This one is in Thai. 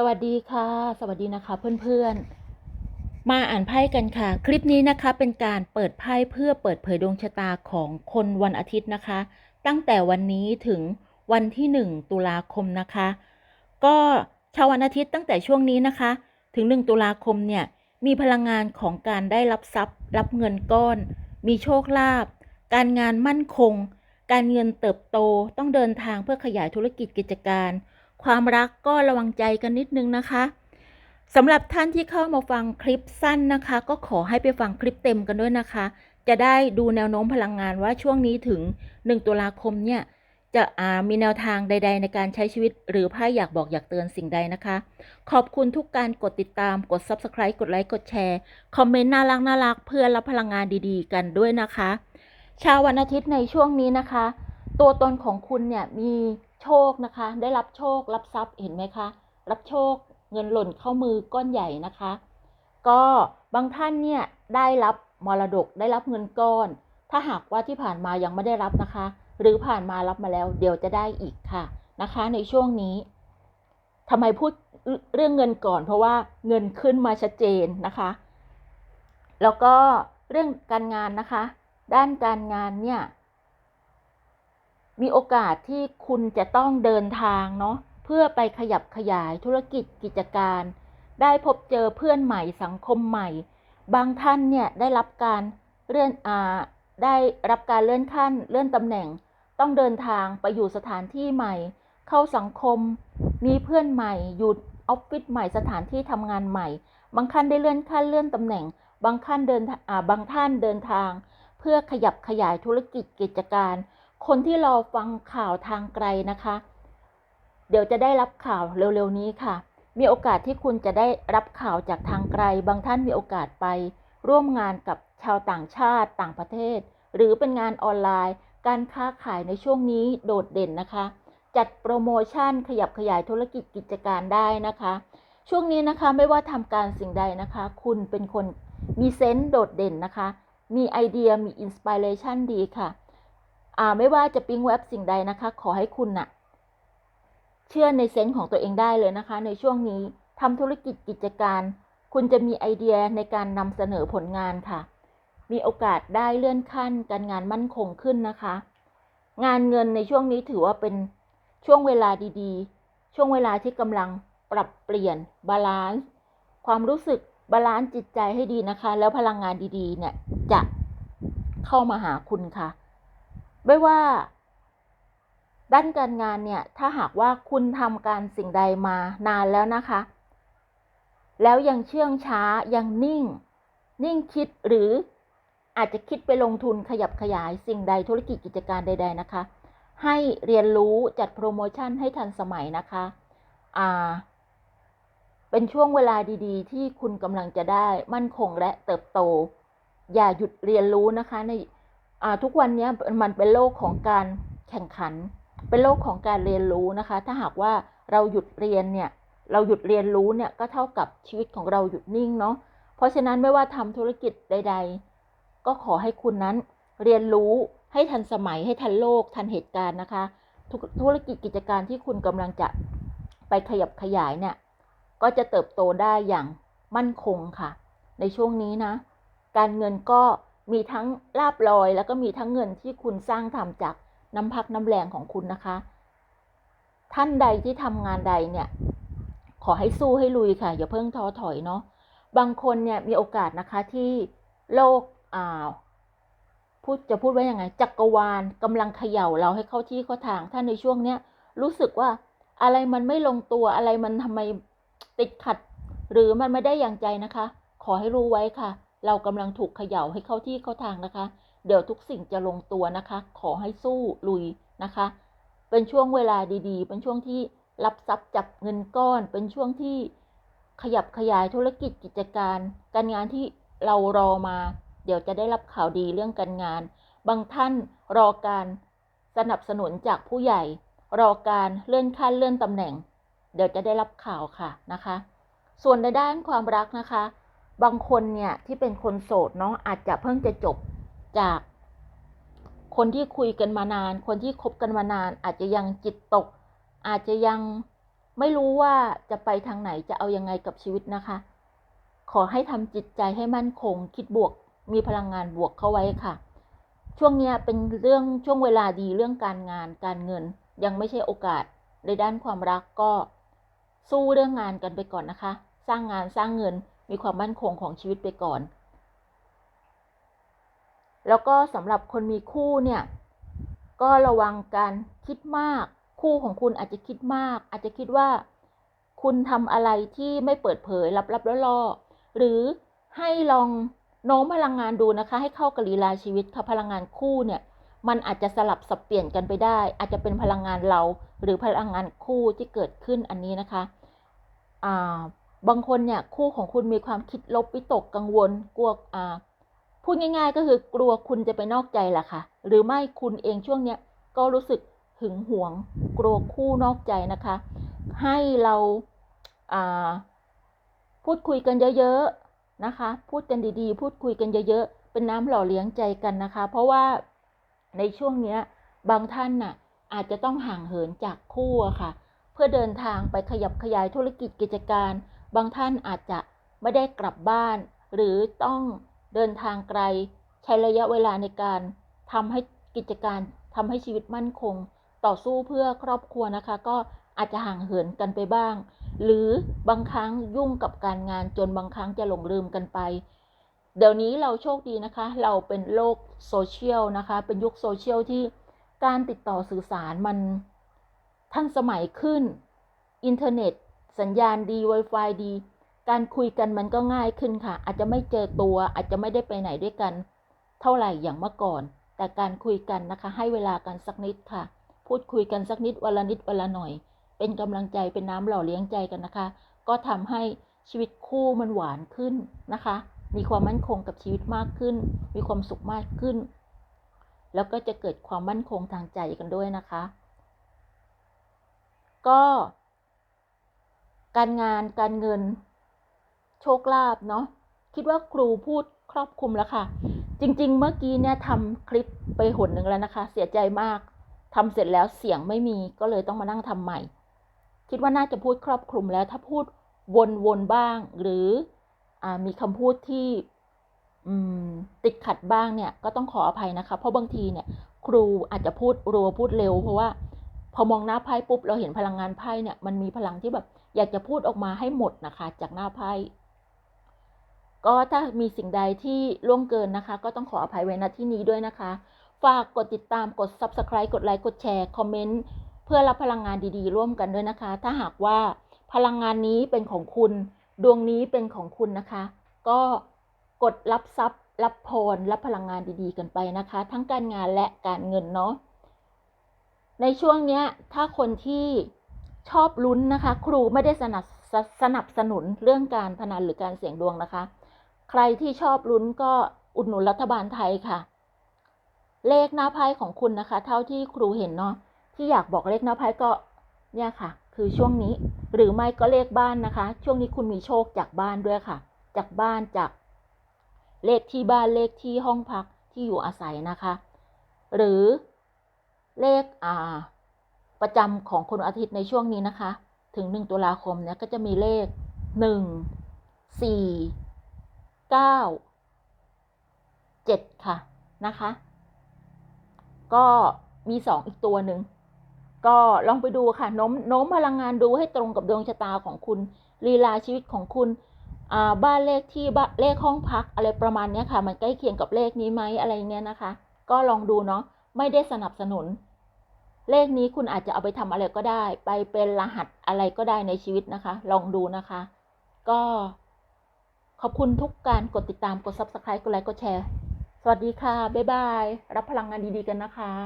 สวัสดีค่ะ สวัสดีนะคะเพื่อนๆ มาอ่านไพ่กันค่ะ คลิปนี้นะคะเป็นการเปิดไพ่เพื่อเปิดเผยดวงชะตาของคนวันอาทิตย์นะคะ ตั้งแต่วันนี้ถึงวันที่ 1 ตุลาคมนะคะ ก็ชาววันอาทิตย์ตั้งแต่ช่วงนี้นะคะ ถึง 1 ตุลาคมเนี่ยมีพลังงานของการได้รับทรัพย์ รับเงินก้อน มีโชคลาภการงานมั่นคง การเงินเติบโตต้องเดินทางเพื่อขยายธุรกิจกิจการ ความรักก็ระวังใจกันนิดนึงนะคะสำหรับท่านที่เข้ามาฟังคลิปสั้นนะคะ ก็ขอให้ไปฟังคลิปเต็มกันด้วยนะคะ จะได้ดูแนวโน้มพลังงานว่าช่วงนี้ถึง 1 ตุลาคมเนี่ยจะมีแนวทางใด ๆ ในการใช้ชีวิต หรือไพ่อยากบอกอยากเตือนสิ่งใดนะคะ ขอบคุณทุกการกดติดตามกด Subscribe กดไลค์กดแชร์คอมเมนต์น่ารักน่ารักเพื่อรับพลังงานดีๆ กันด้วยนะคะชาววันอาทิตย์ในช่วงนี้นะคะ ตัวตนของคุณเนี่ยมี โชคนะคะ ได้รับโชครับทรัพย์เห็นไหมคะ รับโชคเงินหล่นเข้ามือก้อนใหญ่นะคะ ก็บางท่านเนี่ยได้รับมรดกได้รับเงินก้อน ถ้าหากว่าที่ผ่านมายังไม่ได้รับนะคะ หรือผ่านมารับมาแล้วเดี๋ยวจะได้อีกค่ะนะคะ ในช่วงนี้ทำไมพูดเรื่องเงินก่อน เพราะว่าเงินขึ้นมาชัดเจนนะคะ แล้วก็เรื่องการงานนะคะ ด้านการงานเนี่ย มีโอกาสที่คุณจะต้องเดินทางเนาะเพื่อไปขยับขยายธุรกิจกิจการ ได้พบเจอเพื่อนใหม่สังคมใหม่ บางท่านเนี่ยได้รับการเลื่อนอาได้รับการเลื่อนขั้นเลื่อนตำแหน่ง ต้องเดินทางไปอยู่สถานที่ใหม่ เข้าสังคม มีเพื่อนใหม่อยู่ออฟฟิศใหม่สถานที่ทำงานใหม่ บางท่านได้เลื่อนขั้นเลื่อนตำแหน่ง บางท่านเดินบางท่านเดินทาง เพื่อขยับขยายธุรกิจกิจการ คนที่รอฟังข่าวทางไกลนะคะ เดี๋ยวจะได้รับข่าวเร็วๆนี้ค่ะ มีโอกาสที่คุณจะได้รับข่าวจากทางไกล บางท่านมีโอกาสไป ร่วมงานกับชาวต่างชาติต่างประเทศ หรือเป็นงานออนไลน์ การค้าขายในช่วงนี้โดดเด่นนะคะ จัดโปรโมชั่นขยับขยายธุรกิจกิจการได้นะคะ ช่วงนี้นะคะไม่ว่าทำการสิ่งใดนะคะ คุณเป็นคนมีเซนส์โดดเด่นนะคะ มีไอเดียมีอินสปิเรชันดีค่ะ ไม่ว่าจะปิ๊งเว็บสิ่งใดนะคะ ขอให้คุณน่ะ เชื่อในเซนส์ของตัวเองได้เลยนะคะ ในช่วงนี้ทำธุรกิจกิจการ คุณจะมีไอเดียในการนำเสนอผลงานค่ะ มีโอกาสได้เลื่อนขั้น การงานมั่นคงขึ้นนะคะ งานเงินในช่วงนี้ถือว่าเป็นช่วงเวลาดีๆ ช่วงเวลาที่กำลังปรับเปลี่ยนบาลานซ์ความรู้สึกบาลานซ์จิตใจให้ดีนะคะ แล้วพลังงานดีๆ เนี่ยจะเข้ามาหาคุณค่ะ ไม่ว่า ด้านการงานเนี่ย ถ้าหากว่าคุณทำการสิ่งใดมานานแล้วนะคะ แล้วยังเชื่องช้ายังนิ่ง นิ่งคิดหรืออาจจะคิดไปลงทุนขยับขยายสิ่งใดธุรกิจกิจการใด ๆนะคะ ให้เรียนรู้จัดโปรโมชั่นให้ทันสมัยนะคะอ่าเป็นช่วงเวลาดีๆ ที่คุณกำลังจะได้มั่นคงและเติบโต อย่าหยุดเรียนรู้นะคะใน ทุกวันนี้มันเป็นโลกของการแข่งขัน เป็นโลกของการเรียนรู้นะคะ ถ้าหากว่าเราหยุดเรียนเนี่ยเราหยุดเรียนรู้เนี่ยก็เท่ากับชีวิตของเราหยุดนิ่งเนาะเพราะฉะนั้นไม่ว่าทำธุรกิจใด ๆ ก็ขอให้คุณนั้นเรียนรู้ให้ทันสมัยให้ทันโลกทันเหตุการณ์นะคะ ธุรกิจกิจการที่คุณกำลังจะไปขยับขยายเนี่ยก็จะเติบโตได้อย่างมั่นคงค่ะ ในช่วงนี้นะ การเงินก็ มีทั้งลาบลอยแล้วก็มีทั้งเงินที่คุณสร้างทำจากน้ำพักน้ำแรงของคุณนะคะ ท่านใดที่ทำงานใดเนี่ย ขอให้สู้ให้ลุยค่ะ อย่าเพิ่งท้อถอยเนาะบางคนเนี่ยมีโอกาสนะคะที่โลกอ่าพูดจะพูดว่ายังไง จักรวาลกำลังเขย่าเราให้เข้าที่เข้าทาง ถ้าในช่วงเนี้ยรู้สึกว่าอะไรมันไม่ลงตัวอะไรมันทำไมติดขัด หรือมันไม่ได้อย่างใจนะคะ ขอให้รู้ไว้ค่ะ เรากำลังถูกเขย่าให้เข้าที่เข้าทางนะคะ เดี๋ยวทุกสิ่งจะลงตัวนะคะ ขอให้สู้ลุยนะคะ เป็นช่วงเวลาดีๆ เป็นช่วงที่รับทรัพย์จับเงินก้อน เป็นช่วงที่ขยับขยายธุรกิจกิจการ การงานที่เรารอมา เดี๋ยวจะได้รับข่าวดีเรื่องการงาน บางท่านรอการสนับสนุนจากผู้ใหญ่ รอการเลื่อนขั้นเลื่อนตำแหน่ง เดี๋ยวจะได้รับข่าวค่ะนะคะ ส่วนในด้านความรักนะคะ บางคนเนี่ยที่เป็นคนโสดเนาะอาจจะเพิ่งจะจบจากคนที่คุยกันมานาน คนที่คบกันมานาน อาจจะยังจิตตก อาจจะยังไม่รู้ว่าจะไปทางไหนจะเอายังไงกับชีวิตนะคะ ขอให้ทำจิตใจให้มั่นคง คิดบวก มีพลังงานบวกเข้าไว้ค่ะ ช่วงเนี้ยเป็นเรื่องช่วงเวลาดีเรื่องการงานการเงิน ยังไม่ใช่โอกาสในด้านความรักก็ สู้เรื่องงานกันไปก่อนนะคะ สร้างงานสร้างเงิน มีความมั่นคงของชีวิตไปก่อน แล้วก็สำหรับคนมีคู่เนี่ย ก็ระวังการคิดมาก คู่ของคุณอาจจะคิดมาก อาจจะคิดว่า คุณทำอะไรที่ไม่เปิดเผยลับๆล่อหรือให้ลองโน้มพลังงานดูนะคะ ให้เข้ากับลีลาชีวิตค่ะพลังงานคู่เนี่ยมันอาจจะสลับสับเปลี่ยนกันไปได้ อาจจะเป็นพลังงานเรา หรือพลังงานคู่ที่เกิดขึ้นอันนี้นะคะ อ่า บางคนเนี่ยคู่ของคุณมีความคิดลบวิตกกังวล กลัวอ่าพูดง่าย ๆ ก็คือกลัวคุณจะไปนอกใจแหละค่ะ หรือไม่คุณเองช่วงเนี้ยก็รู้สึกหึงหวง กลัวคู่นอกใจนะคะ ให้เราอ่าพูดคุยกันเยอะๆนะคะ พูดกันดีๆ พูดคุยกันเยอะๆ เป็นน้ำหล่อเลี้ยงใจกันนะคะ เพราะว่าในช่วงเนี้ยบางท่านน่ะอาจจะต้องห่างเหินจากคู่อะค่ะ เพื่อเดินทางไปขยับขยายธุรกิจกิจการ บางท่านอาจจะไม่ได้กลับบ้าน หรือต้องเดินทางไกล ใช้ระยะเวลาในการทำให้กิจการทำให้ชีวิตมั่นคง ต่อสู้เพื่อครอบครัวนะคะ ก็อาจจะห่างเหินกันไปบ้าง หรือบางครั้งยุ่งกับการงานจนบางครั้งจะหลงลืมกันไป เดี๋ยวนี้เราโชคดีนะคะ เราเป็นโลกโซเชียลนะคะ เป็นยุคโซเชียลที่การติดต่อสื่อสารมันทันสมัยขึ้น อินเทอร์เน็ต สัญญาณดี Wi-Fi ดี การคุยกันมันก็ง่ายขึ้นค่ะ อาจจะไม่เจอตัวอาจจะไม่ได้ไปไหนด้วยกัน เท่าไหร่อย่างเมื่อก่อน แต่การคุยกันนะคะ ให้เวลากันสักนิดค่ะ พูดคุยกันสักนิดวันละนิดวันละหน่อย เป็นกำลังใจเป็นน้ำหล่อเลี้ยงใจกันนะคะ ก็ทำให้ชีวิตคู่มันหวานขึ้นนะคะ มีความมั่นคงกับชีวิตมากขึ้น มีความสุขมากขึ้น แล้วก็จะเกิดความมั่นคงทางใจกันด้วยนะคะ ก็ การงานการเงิน โชคลาภเนาะคิดว่าครูพูดครอบคลุมแล้วค่ะ จริง ๆ เมื่อกี้เนี่ยทำคลิปไปหนหนึ่งแล้วนะคะ เสียใจมากทำเสร็จแล้วเสียงไม่มีก็เลยต้องมานั่งทำใหม่ คิดว่าน่าจะพูดครอบคลุมแล้ว ถ้าพูดวนๆบ้าง หรืออมีคำพูดที่ติดขัดบ้างเนี่ยก็ต้องขออภัยนะคะ เพราะบางทีเนี่ย ครูอาจจะพูดรัวพูดเร็ว เพราะว่า พอมองหน้าไพ่ปุ๊บเราเห็นพลังงานไพ่เนี่ยมันมีพลังที่แบบ อยากจะพูดออกมาให้หมดนะคะ จากหน้าไพ่ก็ถ้ามีสิ่งใดที่ล่วงเกินนะคะ ก็ต้องขออภัยไว้ณที่นี้ด้วยนะคะ ฝากกดติดตามกด subscribe กดไลค์กดแชร์คอมเมนต์เพื่อรับพลังงานดีๆ ร่วมกันด้วยนะคะ ถ้าหากว่าพลังงานนี้เป็นของคุณ ดวงนี้เป็นของคุณนะคะ ก็กดรับทรัพย์ รับพรรับพลังงานดีๆ กันไปนะคะ ทั้งการงานและการเงินเนาะในช่วงนี้ถ้าคนที่ ชอบลุ้นนะคะ ครูไม่ได้สนับสนับสนุนเรื่องการพนันหรือการเสี่ยงดวงนะคะ ใครที่ชอบลุ้นก็อุดหนุนรัฐบาลไทยค่ะ เลขหน้าไพ่ของคุณนะคะ เท่าที่ครูเห็นเนาะที่อยากบอกเลขหน้าไพ่ก็เนี่ยค่ะ คือช่วงนี้ หรือไม่ก็เลขบ้านนะคะ ช่วงนี้คุณมีโชคจากบ้านด้วยค่ะ จากบ้านจาก เลขที่บ้านเลขที่ห้องพักที่อยู่อาศัยนะคะ หรือเลขอ่า ประจำของคนอาทิตย์ในช่วงนี้นะคะ ถึงหนึ่งตุลาคมเนี่ยก็จะมีเลขหนึ่งสี่เก้าเจ็ดค่ะนะคะ ก็มีสองอีกตัวหนึ่งก็ลองไปดูค่ะโน้มโน้มพลังงานดูให้ตรงกับดวงชะตาของคุณลีลาชีวิตของคุณบ้านเลขที่บ้านเลขห้องพักอะไรประมาณนี้ค่ะ มันใกล้เคียงกับเลขนี้ไหมอะไรเงี้ยนะคะ ก็ลองดูเนาะไม่ได้สนับสนุน เลขนี้คุณอาจจะเอาไปทำอะไรก็ได้ ไปเป็นรหัสอะไรก็ได้ในชีวิตนะคะ ลองดูนะคะ ก็ขอบคุณทุกการกดติดตามกด subscribe กดไลค์กดแชร์ สวัสดีค่ะ บ๊ายบาย รับพลังงานดีๆกันนะคะ